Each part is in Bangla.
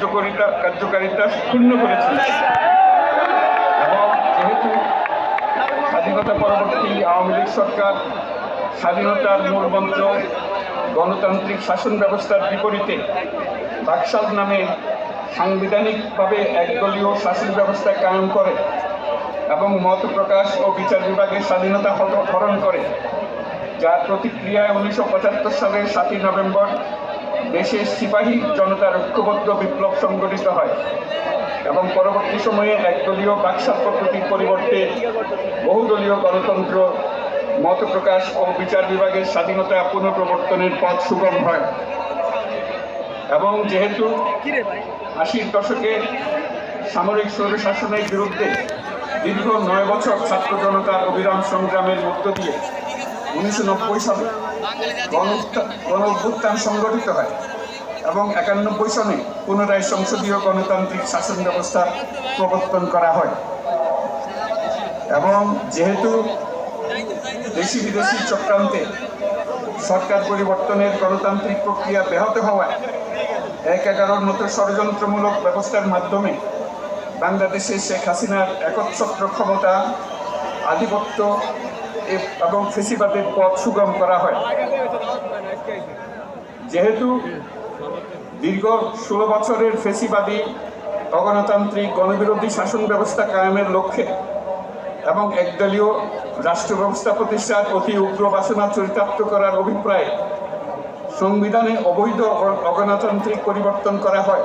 কার্যকারিতা কার্যকারিতা ক্ষুণ্ণ করেছিল এবং যেহেতু স্বাধীনতা পরবর্তী আওয়ামী লীগ সরকার স্বাধীনতার মূল মন্ত্র গণতান্ত্রিক শাসন ব্যবস্থার বিপরীতে বাকশাল নামে সাংবিধানিকভাবে একদলীয় শাসন ব্যবস্থা কায়েম করে এবং মত প্রকাশ ও বিচার বিভাগের স্বাধীনতা হর- হরণ করে, যার প্রতিক্রিয়ায় উনিশশো পঁচাত্তর সালের সাতই নভেম্বর দেশের সিপাহী জনতার ঐক্যবদ্ধ বিপ্লব সংগঠিত হয় এবং পরবর্তী সময়ে একদলীয় বাকশাল পদ্ধতির পরিবর্তে বহুদলীয় গণতন্ত্র, মত প্রকাশ ও বিচার বিভাগের স্বাধীনতা পুনঃপ্রবর্তনের পথ সুগম হয়। এবং যেহেতু আশির দশকে সামরিক স্বৈরশাসনের বিরুদ্ধে দীর্ঘ নয় বছর ছাত্র জনতার অবিরাম সংগ্রামের মধ্য দিয়ে উনিশশো নব্বই সালে গণ সংগঠিত হয় এবং একানব্বই সনে পুনরায় সংসদীয় গণতান্ত্রিক শাসন ব্যবস্থা প্রবর্তন করা হয়। এবং যেহেতু দেশি বিদেশি চক্রান্তে সরকার পরিবর্তনের গণতান্ত্রিক প্রক্রিয়া ব্যাহত হওয়ায় এক এগারোর মতো ষড়যন্ত্রমূলক ব্যবস্থার মাধ্যমে বাংলাদেশে শেখ হাসিনার একচ্ছত্র ক্ষমতা, আধিপত্য এবং ফেসিবাদের পথ সুগম করা হয়। যেহেতু দীর্ঘ ষোলো বছরের ফেসিবাদী অগণতান্ত্রিক গণবিরোধী শাসন ব্যবস্থা কায়েমের লক্ষ্যে এবং একদলীয় রাষ্ট্র ব্যবস্থা প্রতিষ্ঠার অতি উগ্র বাসনা চরিতার্থ করার অভিপ্রায়ে সংবিধানে অবৈধ অগণতান্ত্রিক পরিবর্তন করা হয়।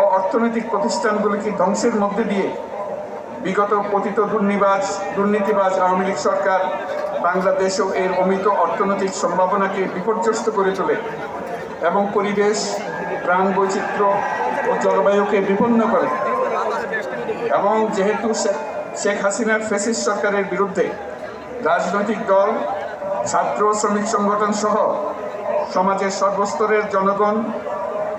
ও অর্থনৈতিক প্রতিষ্ঠানগুলিকে ধ্বংসের মধ্যে দিয়ে বিগত পতিত দুর্নিবাজ, দুর্নীতিবাজ আওয়ামী লীগ সরকার বাংলাদেশ ও এর অমিত অর্থনৈতিক সম্ভাবনাকে বিপর্যস্ত করে তোলে এবং পরিবেশ, প্রাণ বৈচিত্র্য ও জলবায়ুকে বিপন্ন করে। এবং যেহেতু শেখ হাসিনার ফেসিস সরকারের বিরুদ্ধে রাজনৈতিক দল, ছাত্র শ্রমিক সংগঠন সহ সমাজের সর্বস্তরের জনগণ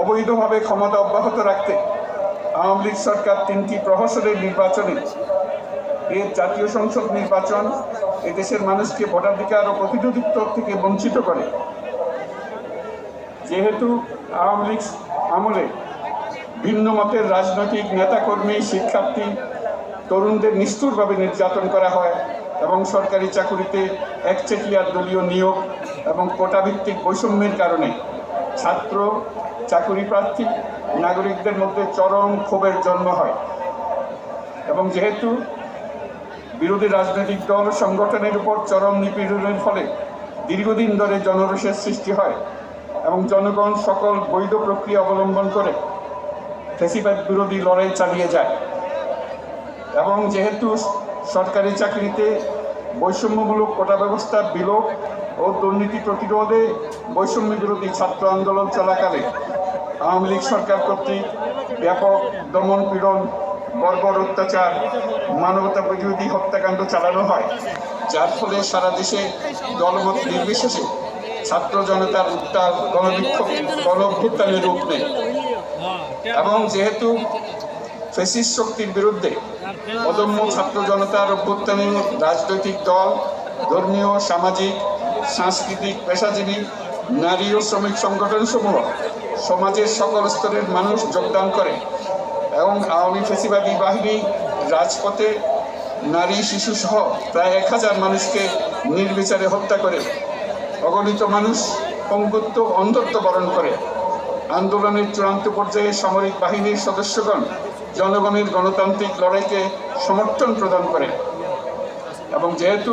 অবৈধভাবে ক্ষমতা অব্যাহত রাখতে আওয়ামী লীগ সরকার তিনটি প্রহসনের নির্বাচনে এর জাতীয় সংসদ নির্বাচন এদেশের মানুষকে ভোটাধিকার ও প্রতিনিধিত্ব থেকে বঞ্চিত করে। যেহেতু আওয়ামী লীগ আমলে ভিন্ন মতের রাজনৈতিক নেতাকর্মী, শিক্ষার্থী, তরুণদের নিষ্ঠুরভাবে নির্যাতন করা হয় এবং সরকারি চাকুরিতে একচেটিয়ার দলীয় নিয়োগ এবং কোটাভিত্তিক বৈষম্যের কারণে ছাত্র চাকুরি প্রার্থী নাগরিকদের মধ্যে চরম ক্ষোভের জন্ম হয়। এবং যেহেতু বিরোধী রাজনৈতিক দল সংগঠনের উপর চরম নিপীড়নের ফলে দীর্ঘদিন ধরে জনরোষের সৃষ্টি হয় এবং জনগণ সকল বৈধ প্রক্রিয়া অবলম্বন করে ফেসিবাদ বিরোধী লড়াই চালিয়ে যায়। এবং যেহেতু সরকারি চাকরিতে বৈষম্যমূলক কোটা ব্যবস্থা বিলোপ ও দুর্নীতি প্রতিরোধে বৈষম্য বিরোধী ছাত্র আন্দোলন চলাকালে আওয়ামী লীগ সরকার কর্তৃক ব্যাপক দমন পীড়ন, বর্বর অত্যাচার, মানবতা বিরোধী হত্যাকাণ্ড চালানো হয়, যার ফলে সারা দেশে দলমত নির্বিশেষে ছাত্র জনতার উত্তাল, গণবিক্ষোভ গণ অভ্যুত্থানের রূপ নেয়। এবং যেহেতু ফেসিস শক্তির বিরুদ্ধে অদম্য ছাত্র জনতার অভ্যুত্থানে রাজনৈতিক দল, ধর্মীয়, সামাজিক সাংস্কৃতিক পেশাজীবী, নারী ও শ্রমিক সংগঠনসমূহ সমাজের সকল স্তরের মানুষ যোগদান করে এবং আওয়ামী ফেসিবাদী বাহিনী, রাজপথে নারী, শিশু সহ প্রায় এক হাজার মানুষকে নির্বিচারে হত্যা করে, অগণিত মানুষ পঙ্গুত্ব অন্ধত্ব বরণ করে। আন্দোলনের চূড়ান্ত পর্যায়ে সামরিক বাহিনীর সদস্যগণ জনগণের গণতান্ত্রিক লড়াইকে সমর্থন প্রদান করে। এবং যেহেতু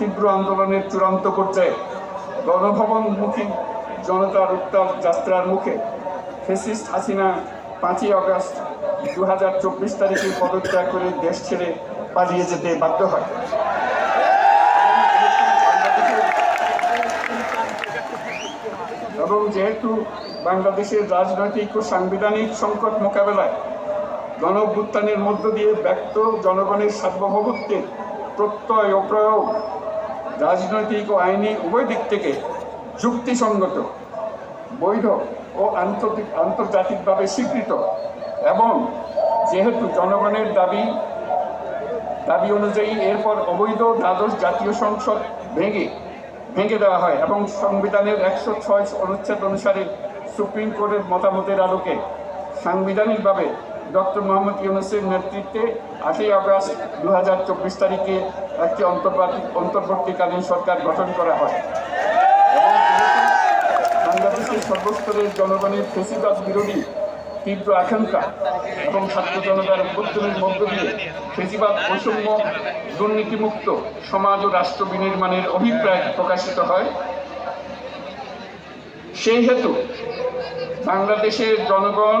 তীব্র আন্দোলনের চূড়ান্ত পর্যায়ে গণভবনমুখী জনতার উত্তাল যাত্রার মুখে ফেসিস্ট হাসিনা পাঁচই অগাস্ট দু হাজার চব্বিশ তারিখে পদত্যাগ করে দেশ ছেড়ে পালিয়ে যেতে বাধ্য হয়। এবং যেহেতু বাংলাদেশের রাজনৈতিক ও সাংবিধানিক সংকট মোকাবেলায় গণ মধ্য দিয়ে ব্যক্ত জনগণের সার্বভৌমত্বের প্রত্যয় ও প্রয়োগ রাজনৈতিক ও আইনি উভয় দিক থেকে যুক্তিসঙ্গত, বৈধ ও আন্তর্জাতিক, আন্তর্জাতিকভাবে স্বীকৃত এবং যেহেতু জনগণের দাবি দাবি অনুযায়ী এরপর অবৈধ দ্বাদশ জাতীয় সংসদ ভেঙে ভেঙে দেওয়া হয় এবং সংবিধানের একশো ছয় অনুচ্ছেদ অনুসারে সুপ্রিম কোর্টের মতামতের আলোকে সাংবিধানিকভাবে ডক্টর মোহাম্মদ ইউনুসের নেতৃত্বে আটই আগস্ট দু হাজার চব্বিশ তারিখে একটি অন্তর্বর্তী অন্তর্বর্তীকালীন সরকার গঠন করা হয়। বাংলাদেশের সর্বস্তরের জনগণের ফেসিবাদ বিরোধী তীব্র আকাঙ্ক্ষা এবং ছাত্র জনতার অভ্যুত্থানের মধ্য দিয়ে ফেসিবাদ বৈষম্য, দুর্নীতিমুক্ত সমাজ ও রাষ্ট্র বিনির্মাণের অভিপ্রায় প্রকাশিত হয়। সেই হেতু বাংলাদেশের জনগণ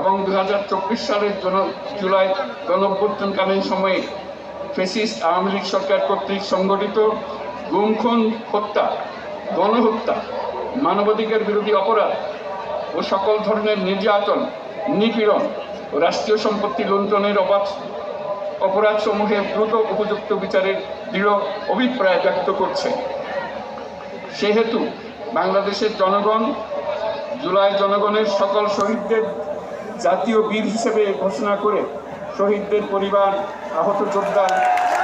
এবং দু হাজার চব্বিশ সালের জুলাই গণঅভ্যুত্থানকালীন সময়ে ফেসিস্ট আওয়ামী লীগ সরকার কর্তৃক সংগঠিত গুমখুন হত্যা, গণহত্যা, মানবাধিকার বিরোধী অপরাধ ও সকল ধরনের নির্যাতন, নিপীড়ন ও রাষ্ট্রীয় সম্পত্তি লুণ্ঠনের অবাধ অপরাধসমূহের দ্রুত উপযুক্ত বিচারের দৃঢ় অভিপ্রায় ব্যক্ত করছে। সেহেতু বাংলাদেশের জনগণ, জুলাই জনগণের সকল শহীদদের জাতীয় বীর হিসেবে ঘোষণা করে শহীদদের পরিবার, আহত যোদ্ধা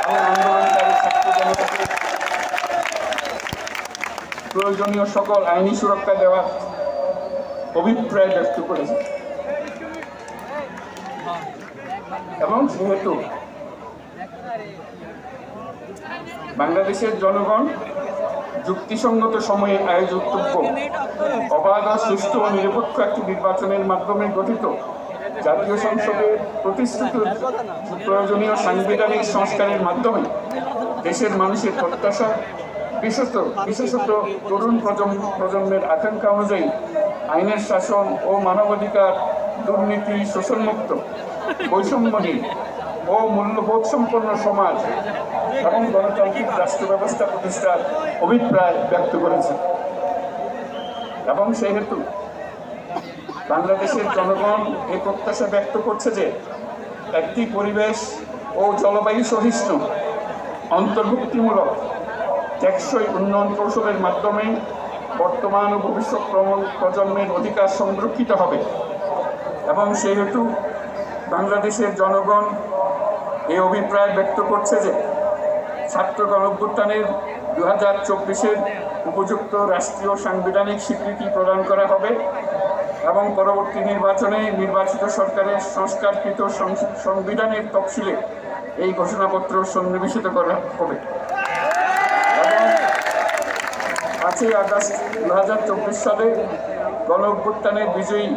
এবং আন্দোলনকারী ছাত্র প্রয়োজনীয় সকল আইনি সুরক্ষা দেওয়ার অভিপ্রায় ব্যক্ত করেছে। এবং সেহেতু বাংলাদেশের জনগণ যুক্তিসঙ্গত সময়ে আয়োজিতব্য অবাধ সুষ্ঠু ও নিরপেক্ষ একটি নির্বাচনের মাধ্যমে গঠিত জাতীয় সংসদে প্রতিষ্ঠিত প্রয়োজনীয় সাংবিধানিক সংস্কারের মাধ্যমে দেশের মানুষের প্রত্যাশা, বিশেষত বিশেষত তরুণ প্রজন্ম প্রজন্মের আকাঙ্ক্ষা অনুযায়ী আইনের শাসন ও মানবাধিকার দুর্নীতি, শোষণমুক্ত বৈষম্যহীন ও মূল্যবোধ সম্পন্ন সমাজ। এবং গণতান্ত্রিক রাষ্ট্র ব্যবস্থা প্রতিষ্ঠার অভিপ্রায় ব্যক্ত করেছে। এবং সেহেতু বাংলাদেশের জনগণ এই প্রত্যাশা ব্যক্ত করছে যে একটি পরিবেশ ও জলবায়ু সহিষ্ণু, অন্তর্ভুক্তিমূলক, টেকসই উন্নয়ন কৌশলের মাধ্যমে বর্তমান ও ভবিষ্যৎ প্রজন্মের অধিকার সংরক্ষিত হবে। এবং সেহেতু বাংলাদেশের জনগণ এই অভিপ্রায় ব্যক্ত করছে যে ছাত্র গণভ্যুত্থানের দু হাজার চব্বিশের উপযুক্ত রাষ্ট্রীয় সাংবিধানিক স্বীকৃতি প্রদান করা হবে এবং পরবর্তী নির্বাচনে নির্বাচিত সরকারের সংস্কারকৃত সংবিধানের তফসিলে এই ঘোষণাপত্র সন্নিবেশিত করা হবে এবং পাঁচই আগস্ট দু হাজার চব্বিশ সালে গণ অভ্যুত্থানের বিজয়ী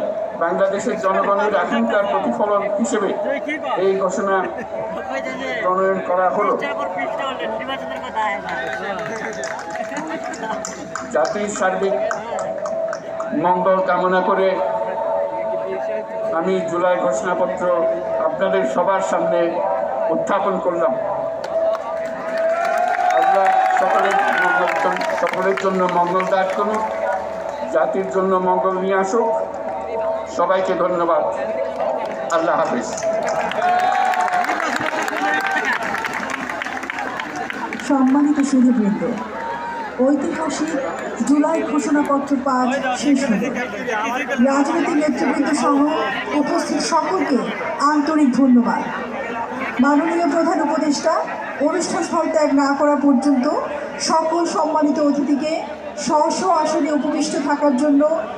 বাংলাদেশের জনগণের আকাঙ্ক্ষার প্রতিফলন হিসেবে এই ঘোষণা প্রণয়ন করা হলো। জাতির সার্বিক মঙ্গল কামনা করে আমি জুলাই ঘোষণাপত্র আপনাদের সবার সামনে উত্থাপন করলাম। আল্লাহ সকলের সকলের জন্য মঙ্গল দান করুন জাতির জন্য মঙ্গল নিয়ে আসুক। সবাইকে ধন্যবাদ। আল্লাহ হাফিজ। সম্মানিত সুধীবৃন্দ ঐতিহাসিক জুলাই ঘোষণাপত্র পাঠ শেষ হল। রাজনৈতিক নেতৃবৃন্দ সহ উপস্থিত সকলকে আন্তরিক ধন্যবাদ। মাননীয় প্রধান উপদেষ্টা অনুষ্ঠান স্থল ত্যাগ না করা পর্যন্ত সকল সম্মানিত অতিথিকে স্ব স্ব আসনে উপবিষ্ট থাকার জন্য